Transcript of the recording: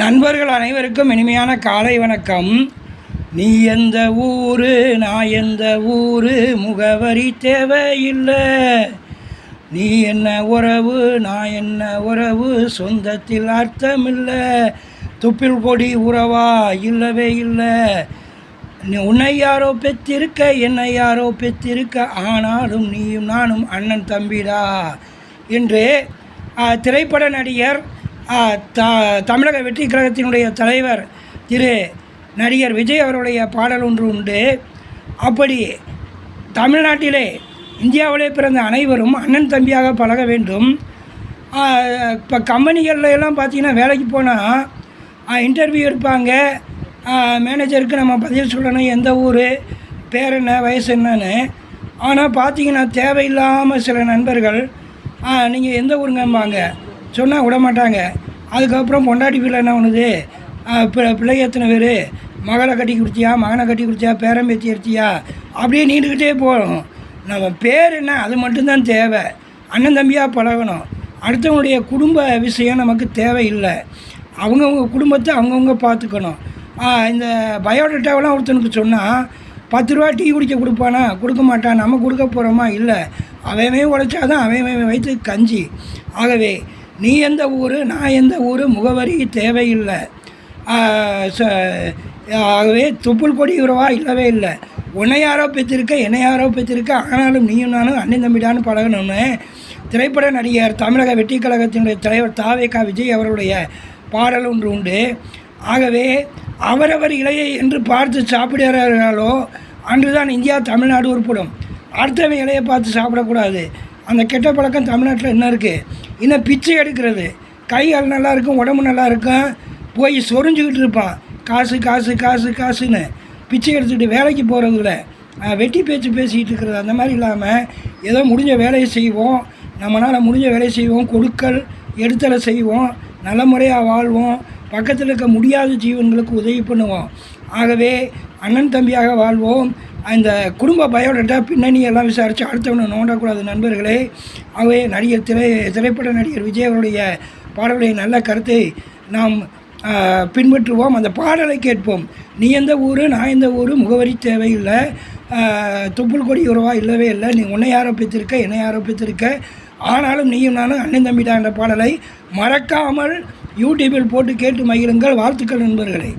நண்பர்கள் அனைவருக்கும் இனிமையான காலை வணக்கம். நீ எந்த ஊரு நான் எந்த ஊரு முகவரி தேவையில்லை. நீ என்ன உறவு நான் என்ன உறவு சொந்தத்தில் அர்த்தமில்லை. துப்பில் கொடி உறவா இல்லவே இல்லை. நீ உன்னை யாரோ பெற்றிருக்க என்னை யாரோ பெற்றிருக்க ஆனாலும் நீயும் நானும் அண்ணன் தம்பிடா. என்று திரைப்பட நடிகர் த தமிழக வெற்றி கழகத்தினுடைய தலைவர் திரு நடிகர் விஜய் அவருடைய பாடல் ஒன்று உண்டு. அப்படி தமிழ்நாட்டிலே இந்தியாவிலே பிறந்த அனைவரும் அண்ணன் தம்பியாக பழக வேண்டும். இப்போ கம்பெனிகள்ல எல்லாம் பார்த்தீங்கன்னா வேலைக்கு போனால் இன்டர்வியூ எடுப்பாங்க. மேனேஜருக்கு நம்ம பதில் சொல்லணும் எந்த ஊர் பேர் என்ன வயசு என்னன்னு. ஆனால் பார்த்தீங்கன்னா தேவையில்லாமல் சில நண்பர்கள் நீங்கள் எந்த ஊருங்கம்பாங்க? சொன்னால் விட மாட்டாங்க. அதுக்கப்புறம் பொண்டாட்டி வீட்டில் என்ன பண்ணுது? பி- பிள்ளை எத்தனை பேர்? மகளை கட்டி கொடுத்தியா மகனை கட்டி கொடுத்தியா பேரம் பேத்தி எடுத்தியா அப்படியே நீண்டுக்கிட்டே போகும் நம்ம பேர் என்ன? அது மட்டும்தான் தேவை. அண்ணன் தம்பியாக பழகணும். அடுத்தவங்களுடைய குடும்ப விஷயம் நமக்கு தேவையில்லை. அவங்கவுங்க குடும்பத்தை அவங்கவுங்க பார்த்துக்கணும். இந்த பயோடேட்டாவெல்லாம் ஒருத்தனுக்கு சொன்னால் பத்து ரூபா டீ குடிக்க கொடுப்பானா? கொடுக்க மாட்டான். நம்ம கொடுக்க போகிறோமா இல்லை. அவன் உழைச்சாதான் அவன் வயிற்று கஞ்சி. ஆகவே நீ எந்த ஊர் நான் எந்த ஊர் முகவரி தேவையில்லை. ச- ஆகவே துப்புள் கொடி உறவா இல்லவே இல்லை. உன்னை யாரோ பெற்றிருக்க என்னை யாரோ பெற்றிருக்க ஆனாலும் நீயும் நானும் அண்ணன் தம்பிடான்னு பழகணும்னு திரைப்பட நடிகர் தமிழக வெற்றி கழகத்தினுடைய தலைவர் தாவேகா விஜய் அவர்களுடைய பாடல் ஒன்று உண்டு. ஆகவே அவரவர் இலையை என்று பார்த்து சாப்பிடுகிறார்களோ அன்றுதான் இந்தியா தமிழ்நாடு உருப்படும். அடுத்தவன் இலையை பார்த்து சாப்பிடக்கூடாது. அந்த கெட்ட பழக்கம் தமிழ்நாட்டில் என்ன இருக்குது இன்னும் பிச்சை எடுக்கிறது? கை கால் நல்லா இருக்கும் உடம்பு நல்லா இருக்கும். போய் சொரிஞ்சுக்கிட்டு இருப்பான். காசு காசு காசு காசுன்னு பிச்சை எடுத்துக்கிட்டு வேலைக்கு போகிறதுல வெட்டி பேச்சு பேசிக்கிட்டு இருக்கிறது. அந்த மாதிரி இல்லாமல் ஏதோ முடிஞ்ச வேலையை செய்வோம். நம்மளால் முடிஞ்ச வேலையை செய்வோம். கொடுக்கல் எடுத்தலை செய்வோம். நல்ல முறையாக வாழ்வோம். பக்கத்தில் இருக்க முடியாத ஜீவன்களுக்கு உதவி பண்ணுவோம். ஆகவே அண்ணன் தம்பியாக வாழ்வோம். அந்த குடும்ப பயோடேட்டா பின்னணி எல்லாம் விசாரித்து அடுத்தவனை நோண்டக்கூடாது நண்பர்களே. ஆகவே நடிகர் திரை திரைப்பட நடிகர் விஜய் அவருடைய பாடலுடைய நல்ல கருத்தை நாம் பின்பற்றுவோம். அந்த பாடலை கேட்போம். நீ எந்த ஊர் நான் எந்த ஊர் முகவரி தேவையில்லை. ஆ, துப்புள் கொடி உறவா இல்லவே இல்லை. நீ உன்னை யாரோ என்னை யாரோ ஆனாலும் நீயும் நானும் அண்ணன் தம்பிடா என்ற பாடலை மறக்காமல் யூடியூபில் போட்டு கேட்டு மகிழுங்கள் வாழ்த்துக்கள் நண்பர்களே.